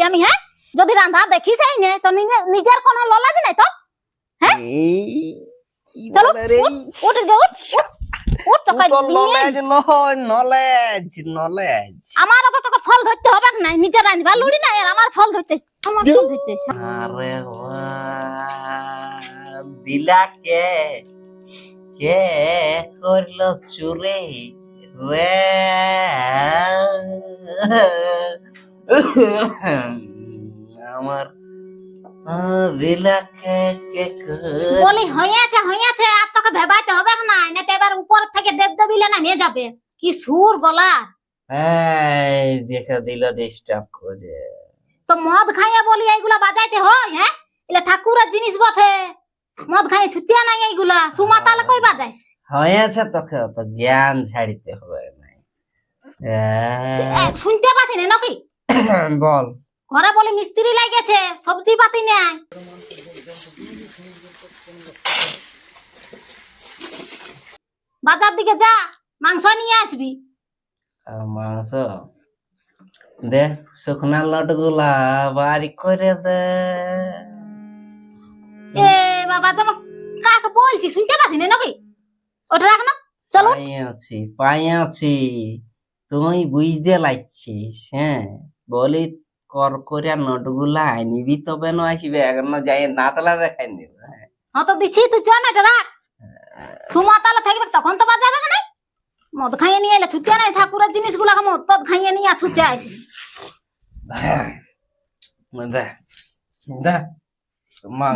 বলি আমি হ্যাঁ? যদি রান্ধা দেখিস এই নে তো নিজে- নিজের কোনো ললাজ নাই তো হ্যাঁ? এই চলো উঠ উঠ উঠ, উঠ তোকে নলেজ নয় নলেজ নলেজ আমার তো তোকে ফল ধরতে হবে না নিজে রান্ধবা লুড়ি না আর আমার ফল ধরতে আমার ফল ধরতে। আরে দিলা কে? কে করল চুরি রে। আমার বলি আর তোকে ভেবাইতে হবে না না তো এবার উপর থেকে দেব দেবিলে নামিয়ে যাবে। কি সুর গলা এই দেখে দিল ডিস্টার্ব করে। তো মদ খাইয়ে বলি এইগুলা বাজাইতে হয় হ্যাঁ? এলে ঠাকুরের জিনিস বটে। মদ খাইয়ে ছুটিয়া নাই এইগুলা। সুমাতালে কই বাজাইস হয়েছে তোকে তো জ্ঞান ছাড়িতে হবে নাই। শুনতে পাচ্ছি না নাকি? বল। ঘরে বলি মিস্ত্রি লাগেছে সবজি পাতি নাই বাজার দিকে যা মাংস নিয়ে আসবি। মাংস? দে শুকনা লটগুলা বাড়ি করে দে। এ বাবা যেন কাকে বলছি শুনতে পাচ্ছি না নাকি? ওটা রাখ না চলো। পাই আছি পাই আছি। তুই বুঝতে লাগছিস হ্যাঁ? বলি কর করে নোটগুলা আনিবি তবে না আসবে এখন যাই নাতলা দেখাই নিব হ্যাঁ তো দিচ্ছি তুই চল না রাখ। সুমাতালে থাকবে তখন তো বাজাবে না। মদ খাইয়ে নিয়ে এলে ছুটিয়া নাই ঠাকুরের জিনিসগুলাকে মদ তদ খাইয়ে নিয়ে ছুটে আসবি দে দে।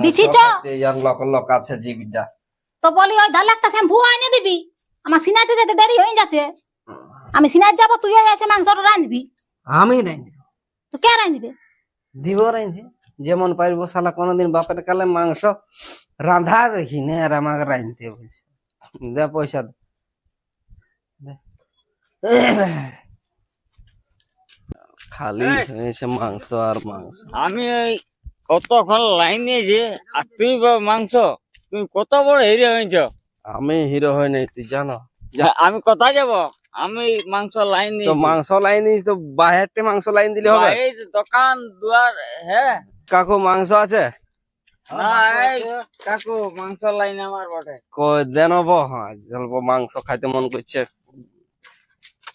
দিছি চ। ইয়ার লক লক আছে জীবিটা। তো বলি ওই ধারে একটা শ্যাম্পু এনে দিবি। আমার সিনাইতে যেতে দেরি হয়ে যাচ্ছে। আমি সিনাইতে যাব তুই এসে মাংসটা রাঁধবি। আমি নাই তো কে রাঁধবে দিব? যেমন পারিব শালা কোনদিন বাপের কালে মাংস রান্ধা দেখি নে আর আমাকে রাঁধতে বলছে। দে পয়সা দে। খালি হয়েছে মাংস আর মাংস। আমি ওই কতক্ষণ লাইনে যে আর তুই বা মাংস তুমি কত বড় হিরে হয়েছ? আমি হিরো হই নাই তুই জানো। আমি কোথায় যাব। আমি মাংস লাইন তো মাংস লাইন তো বাহিরতে মাংস লাইন দিলে হবে? এই যে দোকান দুয়ার হ্যাঁ। কাকু মাংস আছে? কাকু মাংস লাইন আমার বটে। কই দেন হ্যাঁ মাংস খাইতে মন করছে।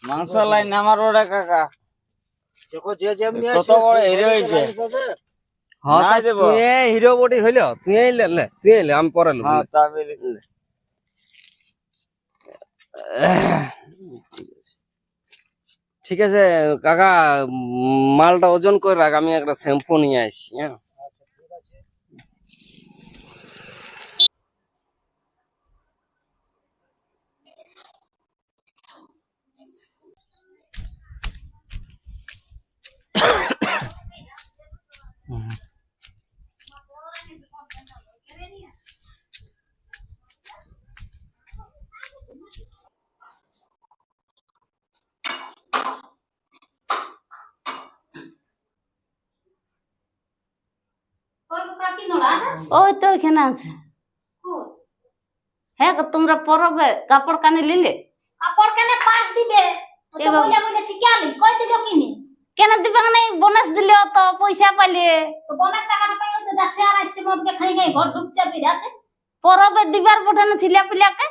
মাংস লাইন আমার বটে কাকা। কত বড় হিরে হয়েছে। হ্যাঁ না তা দেব। তুই হিরো বডি হইল? তুই লে লে তুই লে আমি পরে হ্যাঁ ঠিক আছে কাকা মালটা ওজন করে রাখ আমি একটা শ্যাম্পু নিয়ে আসছি হ্যাঁ। ওই তো আছে। হ্যাঁ তোমরা পরবে কাপড় কানে লিলে। কাপড় কেনে পাঁচ দিবে। কিনি? দিবে না বোনাস দিলে তো পয়সা পাইলে। বোনাস টাকাটা পাই তো যাচ্ছে আর আসছে মদকে খাই খাই ঘর ঢুকছে বিরাছে পরবে দিবার বটে না ছিলা পিলাকে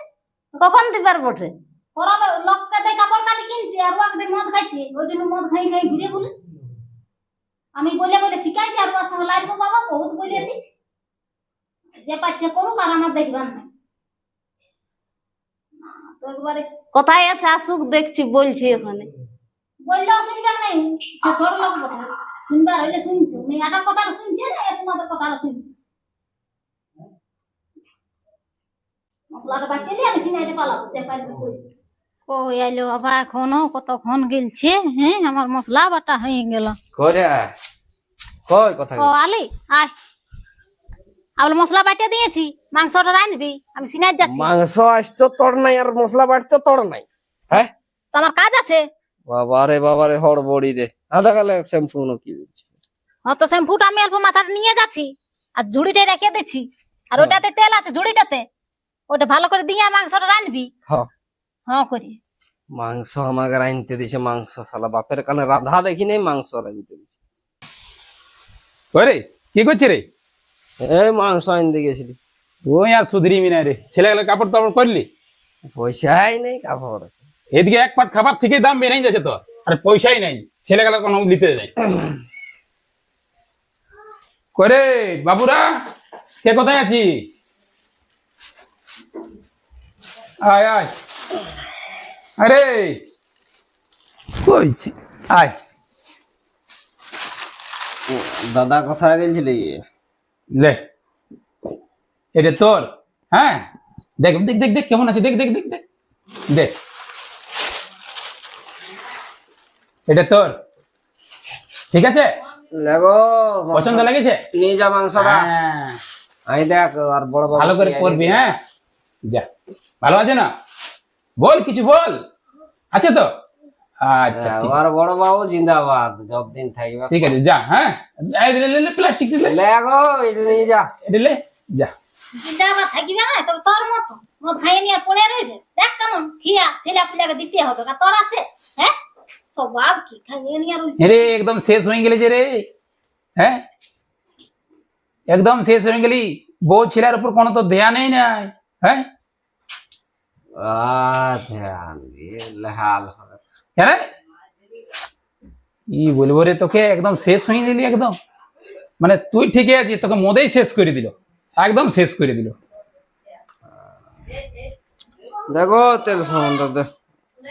কখন দিবার বটে? পরাবে লোককে দেয় কাপড় কালি কিনতে আর ওকে মদ খাইতে। ওই জন্য মদ খাই খাই ঘুরে বলে। আমি বলে বলে শিখাইছি আর ওর সঙ্গে লাগবো বাবা? বহুত বলেছি। যে পাচ্ছে করুক আর আমার দেখবার নাই তো একবারে কোথায় আছে? আসুক দেখছি বলছি ওখানে। বললেও শুনবে নাই। সে ছোট লোক বটে শুনবার হইলে শুনতো। মেয়েটার কথাটা শুনছে না তোমাদের কথাটা মশলাটা বাঁচিয়ে আমি সিনাইতে পালাবো। দেখাই আইলো? বাবা এখনও কতক্ষণ গেলছে হ্যাঁ? আমার মশলা বাটা হয়ে গেল। করে কই কথা ও আলি আয়। আবার মশলা বাটা দিয়েছি মাংসটা রাঁধবি আমি সিনাই যাচ্ছি। মাংস আসতো তোর নাই আর মশলা বাড়তো তোর নাই হ্যাঁ? তোমার কাজ আছে। বাবারে বাবারে হড়বড়ি রে। আধা কালে শ্যাম্পু নো কি বলছে হয়তো শ্যাম্পুটা আমি অল্প মাথাটা নিয়ে যাচ্ছি আর ঝুড়িটা রেখে দিচ্ছি। আর ওটাতে তেল আছে ঝুড়িটাতে। ওটা ভালো করে দিয়ে মাংসটা রাঁধবি। হ্যাঁ হ্যাঁ করি। মাংস আমাকে রাঁধতে দিছে মাংস শালা বাপের কানে রাধা দেখি নাই মাংস রাঁধতে দিছে ওরে কি করছি রে? এই মাংস আনতে গেছিলি। ওই আর সুধরিমি না রে। ছেলেগুলো কাপড় টাপড় করলি পয়সাই নেই কাপড়। এদিকে এক পাট খাবার থেকে দাম বেড়ে যাচ্ছে তো আর পয়সাই নাই। ছেলেগুলো কোনো নিতে যায় করে বাবুরা কে কোথায় আছি আয় আয়। আরে কইছি আয়। দাদা কোথায় গেছিলি লে এটা তোর? হ্যাঁ। দেখ দেখ দেখ দেখ কেমন আছে দেখ দেখ দেখ দেখ। দেখ। এটা তোর। ঠিক আছে? লেগো পছন্দ লেগেছে? নিয়ে যা মাংসটা। হ্যাঁ, আমি দেখ আর বড় ভালো করে করবি হ্যাঁ? যা। ভালো আছে না? বল কিছু বল। আছে তো? আচ্ছা হ্যাঁ, আর বড় বাবু জিন্দাবাদ যতদিন থাকবে। ঠিক আছে যা হ্যাঁ। প্লাস্টিক দিলে লেগো এটা নিয়ে যা। এটা লে যা। জিন্দাবাদ থাকিবে না তবে তোর মতো। মদ খাই নিয়ে পড়ে রইবে। দেখ কেমন খিয়া ছেলে পিলাকে দিতে হবে আর তোর আছে হ্যাঁ? স্বভাব কি খাইয়ে নিয়ে আর রে একদম শেষ হয়ে গেলে যে রে। হ্যাঁ? একদম শেষ হয়ে গেলি। বউ ছেলের উপর কোনো তো দেয়া নেই নাই হ্যাঁ? ধ্যান দিয়ে কেন কি বলব রে, তোকে একদম শেষ হয়ে দিলি একদম। মানে তুই ঠিকই আছিস, তোকে মদেই শেষ করে দিল। একদম শেষ করে দিল। দেখো, তেল সামানটা দেখ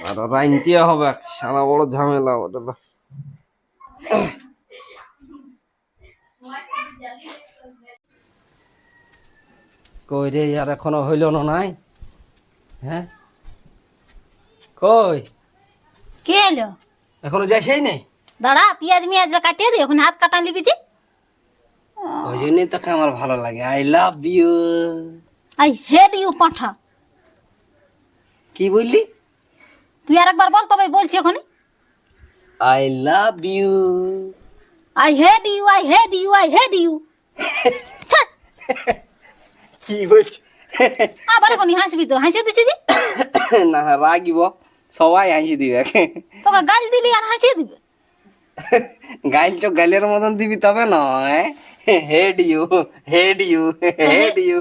আর রাইনতে হবে সারা বড় ঝামেলা ওটা কই রে, আর এখনও হইল না নাই? হ্যাঁ? কই? কে এলো এখনও যাইছেই নাই? দাঁড়া পেঁয়াজ মিয়াজ কাটিয়ে দিই এখন হাত কাটা নিবি যে। ওই জন্যই তোকে আমার ভালো লাগে। I love you I hate you পাঠা। কি বললি? তুই আর একবার বল তবে বলছি ওখানে I love you I hate you I hate you I hate you কি বলছি? আবার কোনি হাসবি তো। হাসি দিছি যে। না রাগিব। সবাই হাসি দিবে। তোকে গাল দিলি আর হাসি দিবে। গাইল তো গাইলের মতন দিবি তবে নয়। Hate you hate you hate you.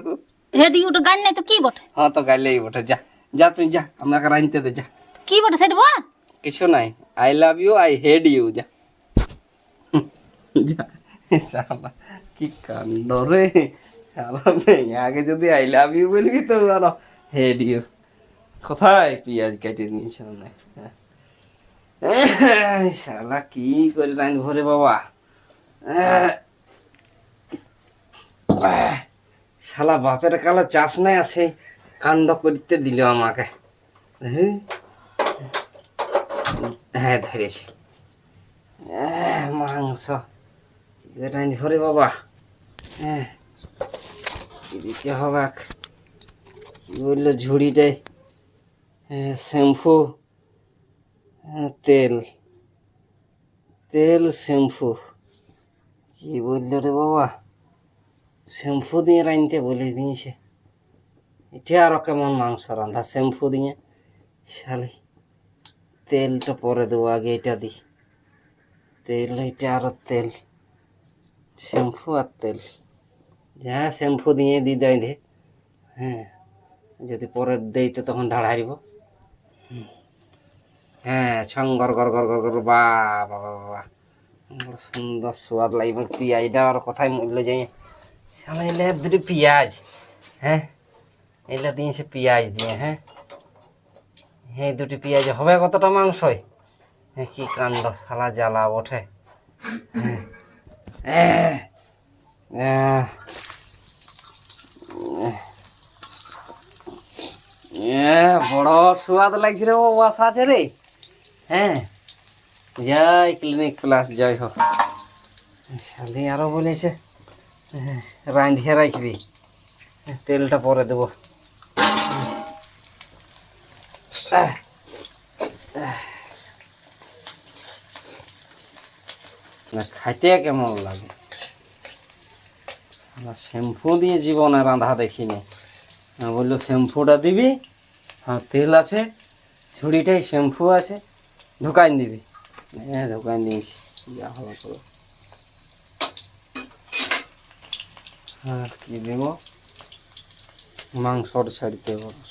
Hate you তো গাল নাই তো কি বটে? হ্যাঁ তো গাইলেই বটে। যা যা তুই যা আমাকে রাঁধতে দে যা। কি বটে সেটা বল। কিছু নাই। I love you I hate you যা। যা শালা, কি কাণ্ড রে। আগে যদি আই লাভ ইউ বলবি তো আরও হেড ইউ কোথায়? পেঁয়াজ কেটে নিয়েছিল না শালা, কি করে রাঁধ ভরে বাবা? শালা, বাপের কালা চাষ নাই আছে কাণ্ড করতে দিল আমাকে। হ্যাঁ ধরেছি। মাংস। রাঁধ ভরে বাবা? হ্যাঁ দিতে হবে কি বলল ঝুড়িটাই শ্যাম্পু হ্যাঁ, তেল। তেল শ্যাম্পু। কি বলল রে বাবা? শ্যাম্পু দিয়ে রাঁধতে বলে দিয়েছে। এটা আরও কেমন মাংস রান্ধা শ্যাম্পু দিয়ে? শালি তেলটা পরে দেবো আগে এটা দিই তেল এটা আরও তেল। শ্যাম্পু আর তেল। যা শ্যাম্পু দিয়ে দিই দেয় হ্যাঁ যদি পরে দেই তো তখন হারিব। হ্যাঁ ছং গর গর গর গর বা বাবা সুন্দর স্বাদ লাগবে পেঁয়াজটা আর কোথায় মূল্য যাই সামনে এলে দুটি পেঁয়াজ হ্যাঁ? এগুলো দিয়েছে পেঁয়াজ দিয়ে হ্যাঁ? হ্যাঁ দুটি পেঁয়াজ হবে কতটা মাংসই? হ্যাঁ কি কাণ্ড সালা জ্বালা ওঠে বড় স্বাদ লাগছে রে, ও বাসা আছে রে। হ্যাঁ? যাই ক্লিনিক প্লাস যাই হোক। শালি আরও বলেছে হ্যাঁ, রাঁধিয়ে রাখবি। তেলটা পরে দেবো। খাইতে কেমন লাগে? শ্যাম্পু দিয়ে জীবনে রাঁধা দেখিনি। বলল শ্যাম্পুটা দিবি হ্যাঁ তেল আছে ঝুড়িটাই শ্যাম্পু আছে। ঢুকাইন দিবি হ্যাঁ ঢুকাই দিয়েছি যা হলো করো আর কি দেব? মাংসর ছাড়তে বলো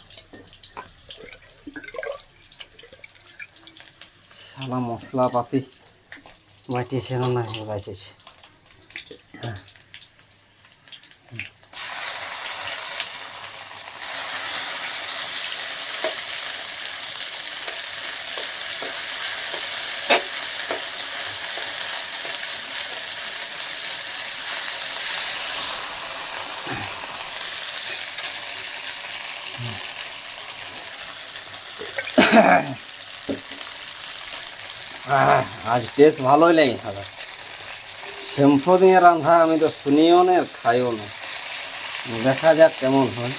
সালা মশলা পাতি বাটিয়েছে না বাঁচেছে আজ টেস্ট ভালোই লাগে খাবার শ্যাম্পু দিয়ে রান্ধা আমি তো শুনিও না, খাইও না। দেখা যাক কেমন হয়।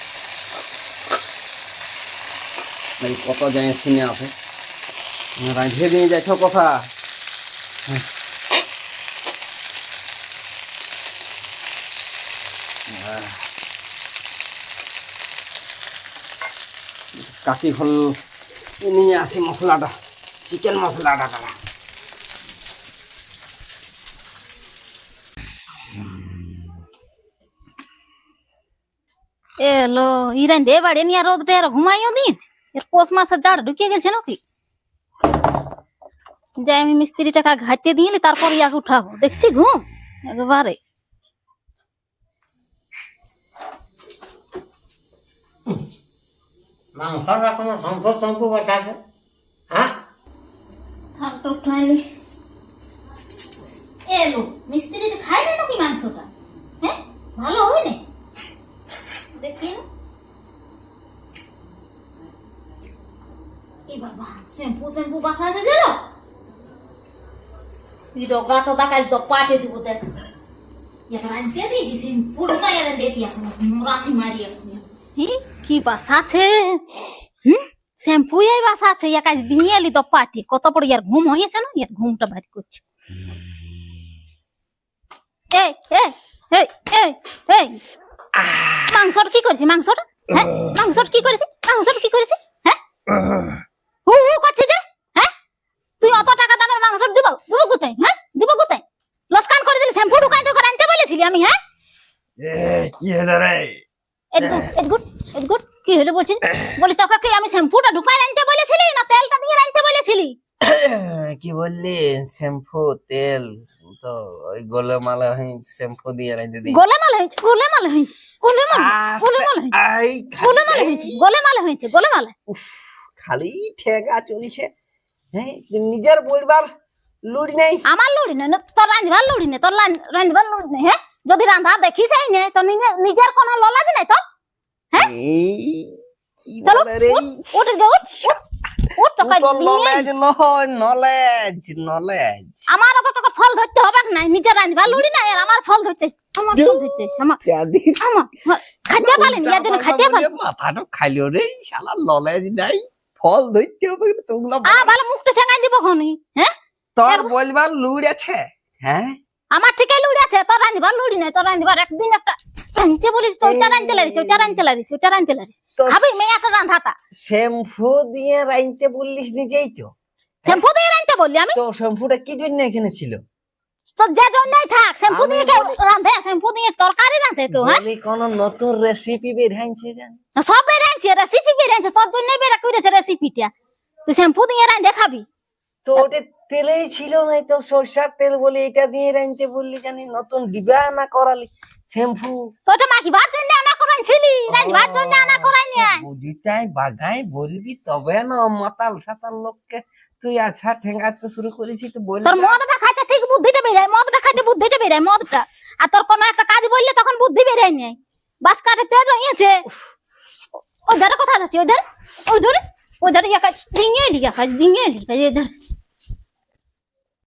এই কত যায় শুনে আছে। রাঁধিয়ে দিয়ে যাইছ কথা। কাকি হল নিয়ে আসি মশলাটা চিকেন মশলাটা দাঁড়া এলো ইরান দে বাড়ি নিয়ে রোদটা আর ঘুমাইও দিয়েছে এর পোষ মাসের জাড় ঢুকে গেছে নাকি? যাই আমি মিস্ত্রি টাকা ঘাটতে দিয়ে তারপর ইয়াকে উঠাবো। দেখছি ঘুম, একবারে। মাংসটা কোনো শঙ্খ শঙ্কু বসাছে হ্যাঁ থাকটা উঠাইলি এলো মিস্ত্রিটা খাইবে নাকি মাংসটা? হ্যাঁ ভালো হয় না? দেখি না। এ বাবা শ্যাম্পু শ্যাম্পু বাসাতে দিল রোগা তো দেখাল তো পাটে দিব দেখ। এখন আনতে দিয়েছি শ্যাম্পু ঢুকাই আর দিয়েছি এখন। রাখি মারি এখন কি বাসাছে হুম? শ্যাম্পু এই বাসা আছে। ইয়া কাজ দিয়ে এলি তো পাটি। কত বড় ইয়ার ঘুম হয়েছে না? ইয়ার ঘুমটা ভারী করছে। এই এই এই এই এই। কি করেছি মাংসটা? হ্যাঁ? মাংসটা কি করেছি মাংসটা কি করেছি হ্যাঁ? হু হু করছে যে? হ্যাঁ? তুই অত টাকা দামের মাংস দিব? দিব কোথায়? হ্যাঁ? দিব কোথায়? লসকান করে দিলি, শ্যাম্পু ঢুকাই তো করে আনতে বলেছিলি আমি হ্যাঁ? কি হলো রে? এডগুড এডগুড এডগুড কি হলো বলছিস? বলি তোকে কি আমি শ্যাম্পুটা আনতে বলেছিলি না তেলটা দিয়ে আনতে বলেছিলি? কি বললি? শ্যাম্পু তেল তো ওই গোলমালা শ্যাম্পু দিয়ে রাইতে দিই। গোলেমাল হয়েছে গোলেমাল হয়েছে গোলেমাল গোলেমাল হয়েছে আই গোলেমাল হয়েছে গোলেমাল হয়েছে গোলেমাল উফ, খালি ঠেকা চলিছে। হ্যাঁ নিজের পরিবার লুড়ি নাই। আমার লুড়ি না, তোর রাঁধবার লুড়ি নেই তোর রাঁধবার লুড়ি নেই হ্যাঁ? যদি রান্ধা দেখিস নে তো নিজে- নিজের কোনো ললাজ নেই তো? এই কি বলে রে? উঠ গে উঠ উঠ, উঠ নলেজ নলেজ নলেজ আমার তো তোকে ফল ধরতে হবে না নিজের রাঁধবার লুড়ি না আর আমার ফল ধরতে। আমার ফল ধরতে আমার। চাঁদি আমার খাইতে পারেনি ইয়ার জন্য খাইতে পারে মাথাটা খাইলো রে শালা নলেজ নাই। ফল ধরতে হবে তোমরা আ ভালো মুখটা ঠেঙাই দিব হ্যাঁ তোর বলবার লুড় আছে হ্যাঁ? আমার থেকে লুড়ি আছে তোর রাঁধবার লুড়ি নাই তোর রাঁধবার একদিন একটা রাঁধছে বলিস তো ওইটা রাঁধতে লারিস ওইটা রাঁধতে লারিস ওইটা রাঁধতে লারিস। তো- খাবি মেয়াটা রাঁধাটা। শ্যাম্পু দিয়ে বললিস নিজেই তো। শ্যাম্পু দিয়ে রাঁধতে বললি আমি? তো শ্যাম্পুটা কি জন্য এখানে ছিল? তোর যে জন্যই থাক শ্যাম্পু দিয়ে কেউ রাঁধে শ্যাম্পু দিয়ে তরকারি রাঁধে কেউ হ্যাঁ? কোন নতুন রেসিপি বের হয়েছে জান? সব বেড়াইছে রেসিপি বেড়াইছে তোর জন্য বেড়া করেছে রেসিপিটা তুই শ্যাম্পু দিয়ে রাঁধে খাবি। তো ওটা তেলেই ছিল না তো সরষার তেল বলে এটা দিয়ে রাইনতে বললি জানি নতুন ডিবা না করালি শ্যাম্পু। তো ওটা মাখিবার জন্য আনা করাইছিলি রাঁধবার জন্য আনা করাই নিয়ে বুঝিটাই বাগাই বলবি তবে না মাতাল সাতাল লোককে তুই আছা ঠেঙ্গাতে শুরু করেছিস তো বল তোর মদটা খাইতে ঠিক বুদ্ধিটা বেরায় মদটা খাইতে বুদ্ধিটা বেরায় মদটা। আর তোর কোনো একটা কাজ বললে তখন বুদ্ধি বেরায় নেই বাস কাটে তেল রয়েছে ওই ধারে কোথায় আছে ধারে ওই ধারে ইয়া কাজ ডিঙে ইয়া কাজ ডিঙে ওই ধারে।